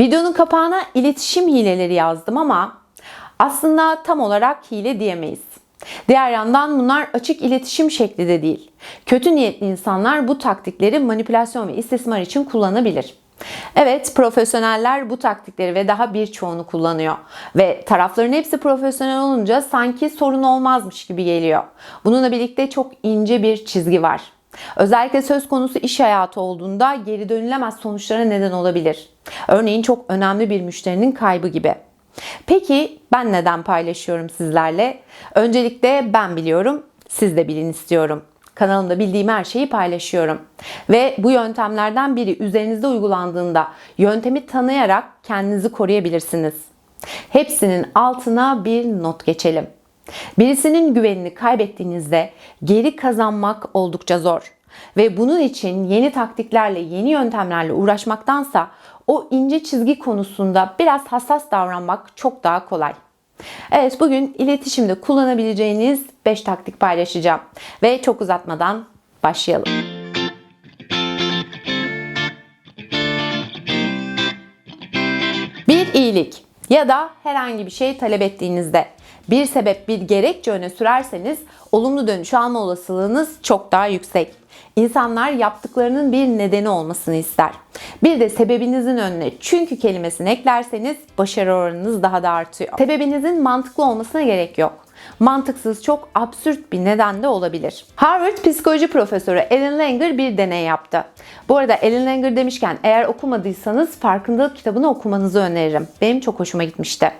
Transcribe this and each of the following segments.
Videonun kapağına iletişim hileleri yazdım ama aslında tam olarak hile diyemeyiz. Diğer yandan bunlar açık iletişim şekli de değil. Kötü niyetli insanlar bu taktikleri manipülasyon ve istismar için kullanabilir. Evet, profesyoneller bu taktikleri ve daha birçoğunu kullanıyor. Ve tarafların hepsi profesyonel olunca sanki sorun olmazmış gibi geliyor. Bununla birlikte çok ince bir çizgi var. Özellikle söz konusu iş hayatı olduğunda geri dönülemez sonuçlara neden olabilir. Örneğin çok önemli bir müşterinin kaybı gibi. Peki ben neden paylaşıyorum sizlerle? Öncelikle ben biliyorum, siz de bilin istiyorum. Kanalımda bildiğim her şeyi paylaşıyorum. Ve bu yöntemlerden biri üzerinizde uygulandığında yöntemi tanıyarak kendinizi koruyabilirsiniz. Hepsinin altına bir not geçelim. Birisinin güvenini kaybettiğinizde geri kazanmak oldukça zor. Ve bunun için yeni taktiklerle, yeni yöntemlerle uğraşmaktansa o ince çizgi konusunda biraz hassas davranmak çok daha kolay. Evet bugün iletişimde kullanabileceğiniz 5 taktik paylaşacağım. Ve çok uzatmadan başlayalım. Bir iyilik ya da herhangi bir şey talep ettiğinizde bir sebep bir gerekçe öne sürerseniz olumlu dönüş alma olasılığınız çok daha yüksek. İnsanlar yaptıklarının bir nedeni olmasını ister. Bir de sebebinizin önüne çünkü kelimesini eklerseniz başarı oranınız daha da artıyor. Sebebinizin mantıklı olmasına gerek yok. Mantıksız çok absürt bir neden de olabilir. Harvard psikoloji profesörü Alan Langer bir deney yaptı. Bu arada Alan Langer demişken eğer okumadıysanız farkındalık kitabını okumanızı öneririm. Benim çok hoşuma gitmişti.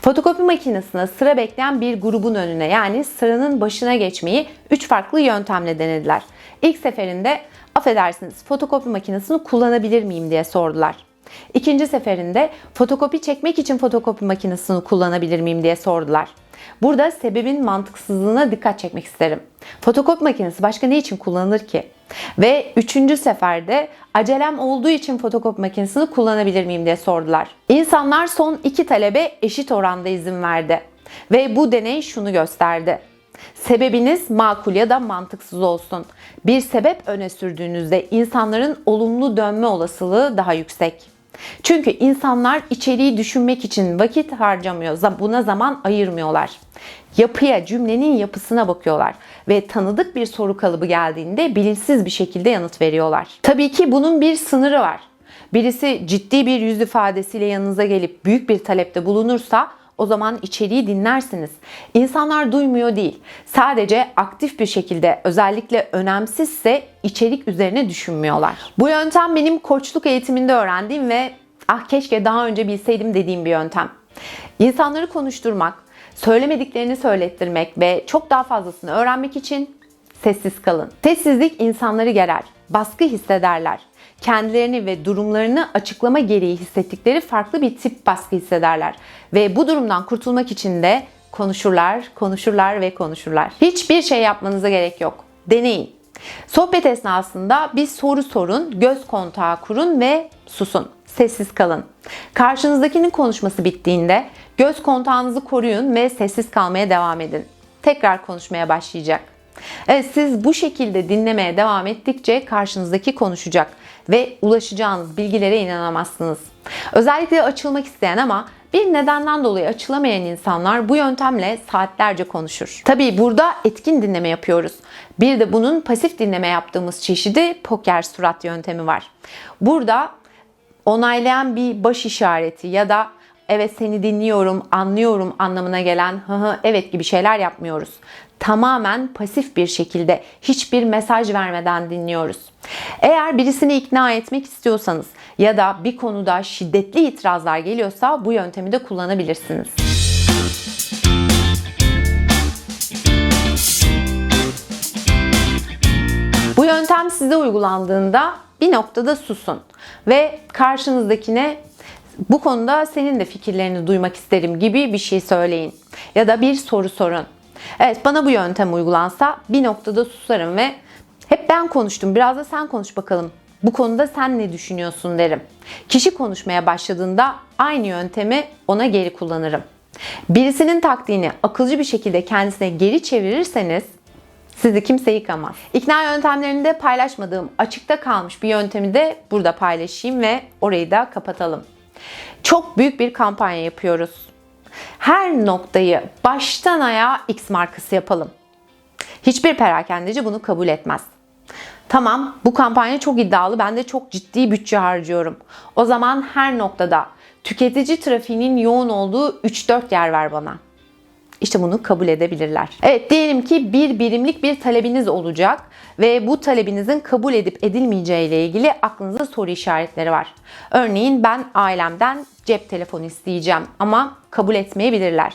Fotokopi makinesine sıra bekleyen bir grubun önüne yani sıranın başına geçmeyi 3 farklı yöntemle denediler. İlk seferinde affedersiniz fotokopi makinesini kullanabilir miyim diye sordular. İkinci seferinde fotokopi çekmek için fotokopi makinesini kullanabilir miyim diye sordular. Burada sebebin mantıksızlığına dikkat çekmek isterim. Fotokopi makinesi başka ne için kullanılır ki? Ve üçüncü seferde acelem olduğu için fotokopi makinesini kullanabilir miyim diye sordular. İnsanlar son iki talebe eşit oranda izin verdi. Ve bu deney şunu gösterdi. Sebebiniz makul ya da mantıksız olsun. Bir sebep öne sürdüğünüzde insanların olumlu dönme olasılığı daha yüksek. Çünkü insanlar içeriği düşünmek için vakit harcamıyor, buna zaman ayırmıyorlar. Yapıya, cümlenin yapısına bakıyorlar ve tanıdık bir soru kalıbı geldiğinde bilinçsiz bir şekilde yanıt veriyorlar. Tabii ki bunun bir sınırı var. Birisi ciddi bir yüz ifadesiyle yanınıza gelip büyük bir talepte bulunursa o zaman içeriği dinlersiniz. İnsanlar duymuyor değil. Sadece aktif bir şekilde özellikle önemsizse içerik üzerine düşünmüyorlar. Bu yöntem benim koçluk eğitiminde öğrendiğim ve ah keşke daha önce bilseydim dediğim bir yöntem. İnsanları konuşturmak, söylemediklerini söylettirmek ve çok daha fazlasını öğrenmek için sessiz kalın. Sessizlik insanları gerer, baskı hissederler kendilerini ve durumlarını açıklama gereği hissettikleri farklı bir tip baskı hissederler. Ve bu durumdan kurtulmak için de konuşurlar, konuşurlar ve konuşurlar. Hiçbir şey yapmanıza gerek yok. Deneyin. Sohbet esnasında bir soru sorun, göz kontağı kurun ve susun. Sessiz kalın. Karşınızdakinin konuşması bittiğinde göz kontağınızı koruyun ve sessiz kalmaya devam edin. Tekrar konuşmaya başlayacak. Evet siz bu şekilde dinlemeye devam ettikçe karşınızdaki konuşacak ve ulaşacağınız bilgilere inanamazsınız. Özellikle açılmak isteyen ama bir nedenden dolayı açılamayan insanlar bu yöntemle saatlerce konuşur. Tabii burada etkin dinleme yapıyoruz. Bir de bunun pasif dinleme yaptığımız çeşidi poker surat yöntemi var. Burada onaylayan bir baş işareti ya da evet seni dinliyorum, anlıyorum anlamına gelen hı hı evet gibi şeyler yapmıyoruz. Tamamen pasif bir şekilde hiçbir mesaj vermeden dinliyoruz. Eğer birisini ikna etmek istiyorsanız ya da bir konuda şiddetli itirazlar geliyorsa bu yöntemi de kullanabilirsiniz. Bu yöntem size uygulandığında bir noktada susun ve karşınızdakine bu konuda senin de fikirlerini duymak isterim gibi bir şey söyleyin. Ya da bir soru sorun. Evet bana bu yöntem uygulansa bir noktada susarım ve hep ben konuştum biraz da sen konuş bakalım. Bu konuda sen ne düşünüyorsun derim. Kişi konuşmaya başladığında aynı yöntemi ona geri kullanırım. Birisinin taktiğini akılcı bir şekilde kendisine geri çevirirseniz sizi kimse yıkamaz. İkna yöntemlerinde paylaşmadığım açıkta kalmış bir yöntemi de burada paylaşayım ve orayı da kapatalım. Çok büyük bir kampanya yapıyoruz. Her noktayı baştan ayağa X markası yapalım. Hiçbir perakendeci bunu kabul etmez. Tamam bu kampanya çok iddialı ben de çok ciddi bütçe harcıyorum. O zaman her noktada tüketici trafiğinin yoğun olduğu 3-4 yer ver bana. İşte bunu kabul edebilirler. Evet diyelim ki bir birimlik bir talebiniz olacak ve bu talebinizin kabul edip edilmeyeceği ile ilgili aklınızda soru işaretleri var. Örneğin ben ailemden cep telefonu isteyeceğim ama kabul etmeyebilirler.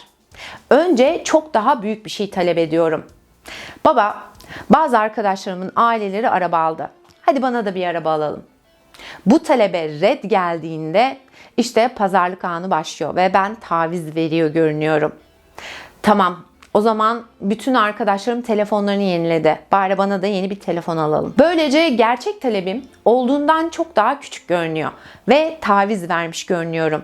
Önce çok daha büyük bir şey talep ediyorum. Baba, bazı arkadaşlarımın aileleri araba aldı. Hadi bana da bir araba alalım. Bu talebe red geldiğinde işte pazarlık anı başlıyor ve ben taviz veriyor görünüyorum. Tamam. O zaman bütün arkadaşlarım telefonlarını yeniledi. Bari bana da yeni bir telefon alalım. Böylece gerçek talebim olduğundan çok daha küçük görünüyor ve taviz vermiş görünüyorum.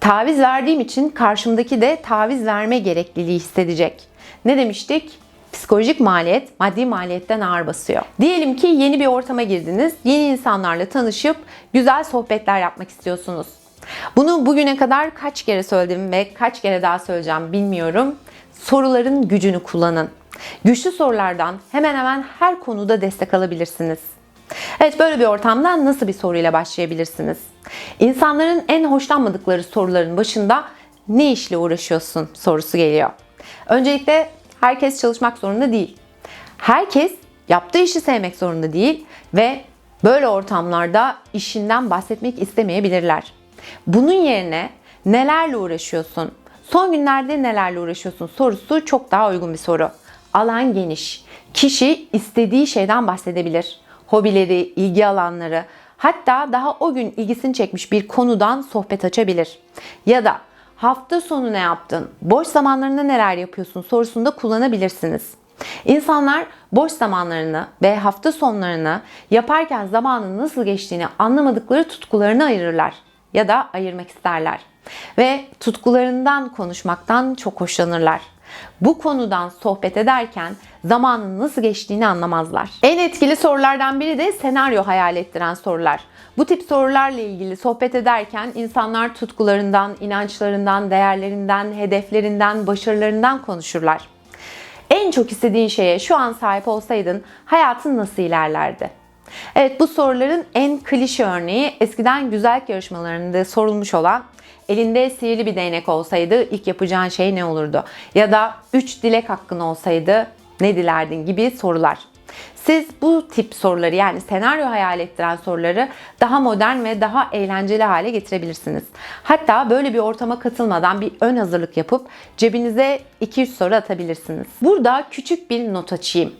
Taviz verdiğim için karşımdaki de taviz verme gerekliliği hissedecek. Ne demiştik? Psikolojik maliyet maddi maliyetten ağır basıyor. Diyelim ki yeni bir ortama girdiniz. Yeni insanlarla tanışıp güzel sohbetler yapmak istiyorsunuz. Bunu bugüne kadar kaç kere söyledim ve kaç kere daha söyleyeceğim bilmiyorum. Soruların gücünü kullanın. Güçlü sorulardan hemen hemen her konuda destek alabilirsiniz. Evet böyle bir ortamda nasıl bir soruyla başlayabilirsiniz? İnsanların en hoşlanmadıkları soruların başında ne işle uğraşıyorsun sorusu geliyor. Öncelikle herkes çalışmak zorunda değil. Herkes yaptığı işi sevmek zorunda değil ve böyle ortamlarda işinden bahsetmek istemeyebilirler. Bunun yerine nelerle uğraşıyorsun? Son günlerde nelerle uğraşıyorsun sorusu çok daha uygun bir soru. Alan geniş. Kişi istediği şeyden bahsedebilir. Hobileri, ilgi alanları, hatta daha o gün ilgisini çekmiş bir konudan sohbet açabilir. Ya da hafta sonu ne yaptın? Boş zamanlarında neler yapıyorsun sorusunda kullanabilirsiniz. İnsanlar boş zamanlarını ve hafta sonlarını yaparken zamanın nasıl geçtiğini anlamadıkları tutkularını ayırırlar ya da ayırmak isterler. Ve tutkularından konuşmaktan çok hoşlanırlar. Bu konudan sohbet ederken zamanın nasıl geçtiğini anlamazlar. En etkili sorulardan biri de senaryo hayal ettiren sorular. Bu tip sorularla ilgili sohbet ederken insanlar tutkularından, inançlarından, değerlerinden, hedeflerinden, başarılarından konuşurlar. En çok istediğin şeye şu an sahip olsaydın hayatın nasıl ilerlerdi? Evet bu soruların en klişe örneği eskiden güzellik yarışmalarında sorulmuş olan elinde sihirli bir değnek olsaydı ilk yapacağın şey ne olurdu? Ya da 3 dilek hakkın olsaydı ne dilerdin gibi sorular. Siz bu tip soruları yani senaryo hayal ettiren soruları daha modern ve daha eğlenceli hale getirebilirsiniz. Hatta böyle bir ortama katılmadan bir ön hazırlık yapıp cebinize 2-3 soru atabilirsiniz. Burada küçük bir not açayım.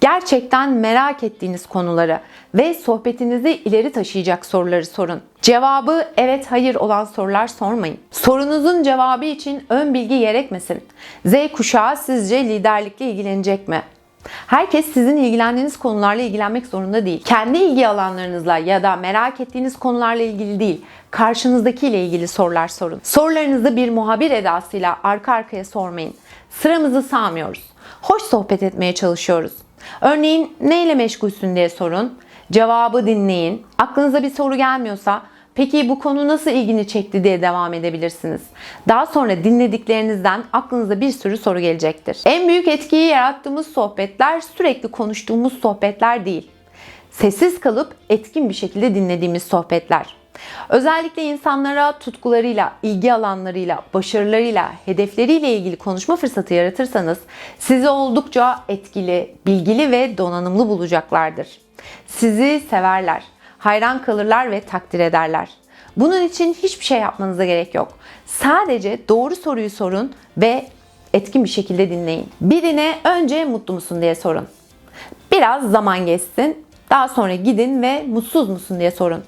Gerçekten merak ettiğiniz konuları ve sohbetinizi ileri taşıyacak soruları sorun. Cevabı evet hayır olan sorular sormayın. Sorunuzun cevabı için ön bilgi gerekmesin. Z kuşağı sizce liderlikle ilgilenecek mi? Herkes sizin ilgilendiğiniz konularla ilgilenmek zorunda değil. Kendi ilgi alanlarınızla ya da merak ettiğiniz konularla ilgili değil, karşınızdakiyle ilgili sorular sorun. Sorularınızı bir muhabir edasıyla arka arkaya sormayın. Sıramızı sağmıyoruz. Hoş sohbet etmeye çalışıyoruz. Örneğin neyle meşgulsün diye sorun. Cevabı dinleyin. Aklınıza bir soru gelmiyorsa Peki bu konu nasıl ilgini çekti diye devam edebilirsiniz. Daha sonra dinlediklerinizden aklınıza bir sürü soru gelecektir. En büyük etkiyi yarattığımız sohbetler sürekli konuştuğumuz sohbetler değil. Sessiz kalıp etkin bir şekilde dinlediğimiz sohbetler. Özellikle insanlara tutkularıyla, ilgi alanlarıyla, başarılarıyla, hedefleriyle ilgili konuşma fırsatı yaratırsanız sizi oldukça etkili, bilgili ve donanımlı bulacaklardır. Sizi severler hayran kalırlar ve takdir ederler. Bunun için hiçbir şey yapmanıza gerek yok. Sadece doğru soruyu sorun ve etkin bir şekilde dinleyin. Birine önce mutlu musun diye sorun. Biraz zaman geçsin. Daha sonra gidin ve mutsuz musun diye sorun.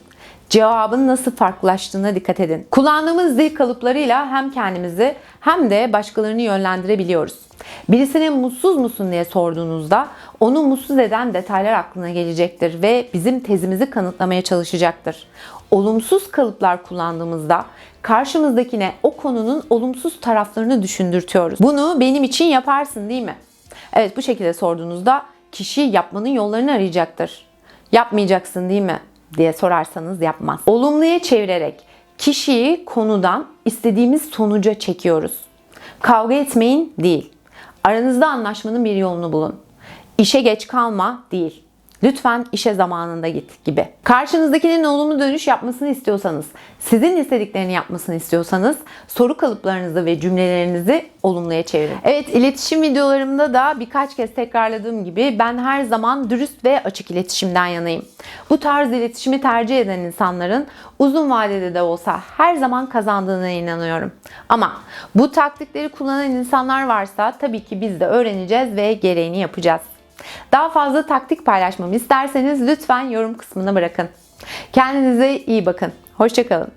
Cevabın nasıl farklılaştığına dikkat edin. Kullandığımız dil kalıplarıyla hem kendimizi hem de başkalarını yönlendirebiliyoruz. Birisine mutsuz musun diye sorduğunuzda onu mutsuz eden detaylar aklına gelecektir ve bizim tezimizi kanıtlamaya çalışacaktır. Olumsuz kalıplar kullandığımızda karşımızdakine o konunun olumsuz taraflarını düşündürtüyoruz. Bunu benim için yaparsın değil mi? Evet bu şekilde sorduğunuzda kişi yapmanın yollarını arayacaktır. Yapmayacaksın değil mi? Diye sorarsanız yapmaz. Olumluya çevirerek kişiyi konudan istediğimiz sonuca çekiyoruz. Kavga etmeyin değil. Aranızda anlaşmanın bir yolunu bulun. İşe geç kalma değil. Lütfen işe zamanında git gibi. Karşınızdakinin olumlu dönüş yapmasını istiyorsanız, sizin istediklerini yapmasını istiyorsanız soru kalıplarınızı ve cümlelerinizi olumluya çevirin. Evet iletişim videolarımda da birkaç kez tekrarladığım gibi ben her zaman dürüst ve açık iletişimden yanayım. Bu tarz iletişimi tercih eden insanların uzun vadede de olsa her zaman kazandığına inanıyorum. Ama bu taktikleri kullanan insanlar varsa tabii ki biz de öğreneceğiz ve gereğini yapacağız. Daha fazla taktik paylaşmamı isterseniz lütfen yorum kısmına bırakın. Kendinize iyi bakın. Hoşçakalın.